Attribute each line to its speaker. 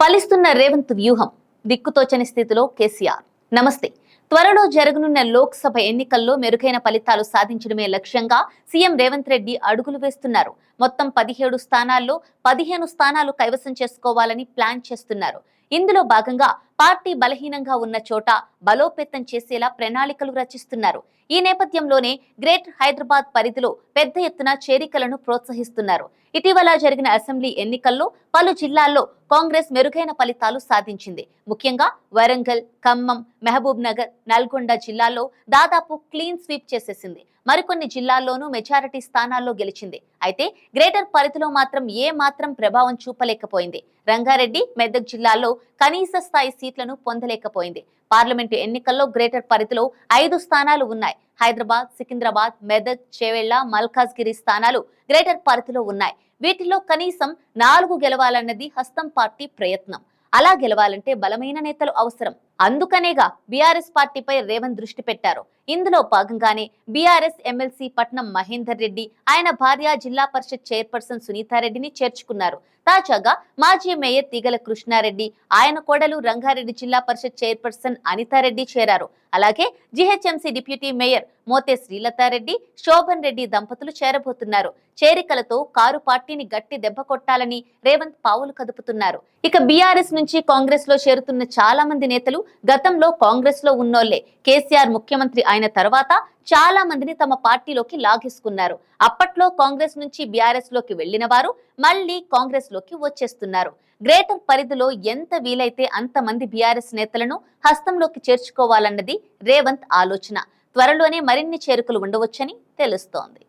Speaker 1: ఫలిస్తున్న రేవంత్ వ్యూహం దిక్కుతోచని స్థితిలో కేసీఆర్. నమస్తే. త్వరలో జరగనున్న లోక్సభ ఎన్నికల్లో మెరుగైన ఫలితాలు సాధించడమే లక్ష్యంగా సీఎం రేవంత్ రెడ్డి అడుగులు వేస్తున్నారు. మొత్తం పదిహేడు స్థానాల్లో పదిహేను స్థానాలు కైవసం చేసుకోవాలని ప్లాన్ చేస్తున్నారు. ఇందులో భాగంగా పార్టీ బలహీనంగా ఉన్న చోట బలోపేతం చేసేలా ప్రణాళికలు రచిస్తున్నారు. ఈ నేపథ్యంలోనే గ్రేటర్ హైదరాబాద్ పరిధిలో పెద్ద ఎత్తున చేరికలను ప్రోత్సహిస్తున్నారు. ఇటీవల జరిగిన అసెంబ్లీ ఎన్నికల్లో పలు జిల్లాల్లో కాంగ్రెస్ మెరుగైన ఫలితాలు సాధించింది. ముఖ్యంగా వరంగల్ ఖమ్మం మహబూబ్ నగర్ నల్గొండ జిల్లాల్లో దాదాపు క్లీన్ స్వీప్ చేసేసింది. మరికొన్ని జిల్లాల్లోనూ మెజారిటీ స్థానాల్లో గెలిచింది. అయితే గ్రేటర్ పరిధిలో మాత్రం ఏ మాత్రం ప్రభావం చూపలేకపోయింది. రంగారెడ్డి మెదక్ జిల్లాల్లో కనీస స్థాయి సీట్లను పొందలేకపోయింది. పార్లమెంటు ఎన్నికల్లో గ్రేటర్ పరిధిలో ఐదు స్థానాలు ఉన్నాయి. హైదరాబాద్ సికింద్రాబాద్ మెదక్ చేవెళ్ళ మల్కాజ్గిరి స్థానాలు గ్రేటర్ పరిధిలో ఉన్నాయి. వీటిలో కనీసం నాలుగు గెలవాలన్నది హస్తం పార్టీ ప్రయత్నం. అలా గెలవాలంటే బలమైన నేతలు అవసరం. అందుకనేగా బీఆర్ఎస్ పార్టీపై రేవంత్ దృష్టి పెట్టారు. ఇందులో భాగంగానే బీఆర్ఎస్ ఎమ్మెల్సీ పట్నం మహేందర్ రెడ్డి ఆయన భార్య జిల్లా పరిషత్ చైర్పర్సన్ సునీతారెడ్డిని చేర్చుకున్నారు. తాజాగా మాజీ మేయర్ తీగల కృష్ణారెడ్డి ఆయన కోడలు రంగారెడ్డి జిల్లా పరిషత్ చైర్పర్సన్ అనితారెడ్డి చేరారు. అలాగే GHMC deputy mayor Mothe Srilatha Reddy Shobhan Reddy దంపతులు చేరబోతున్నారు. చేరికలతో కారు పార్టీని గట్టి దెబ్బ కొట్టాలని రేవంత్ పావులు కదుపుతున్నారు. ఇక బీఆర్ఎస్ నుంచి కాంగ్రెస్లో చేరుతున్న చాలా మంది నేతలు గతంలో కాంగ్రెస్లో ఉన్నోళ్ళే. కేసీఆర్ ముఖ్యమంత్రి అయిన తర్వాత చాలా మందిని తమ పార్టీలోకి లాగేసుకున్నారు. అప్పట్లో కాంగ్రెస్ నుంచి బీఆర్ఎస్లోకి వెళ్ళిన వారు మళ్ళీ కాంగ్రెస్లోకి వచ్చేస్తున్నారు. గ్రేటర్ పరిధిలో ఎంత వీలైతే అంత మంది బీఆర్ఎస్ నేతలను హస్తంలోకి చేర్చుకోవాలన్నది రేవంత్ ఆలోచన. త్వరలోనే మరిన్ని చేరుకలు ఉండవచ్చని తెలుస్తోంది.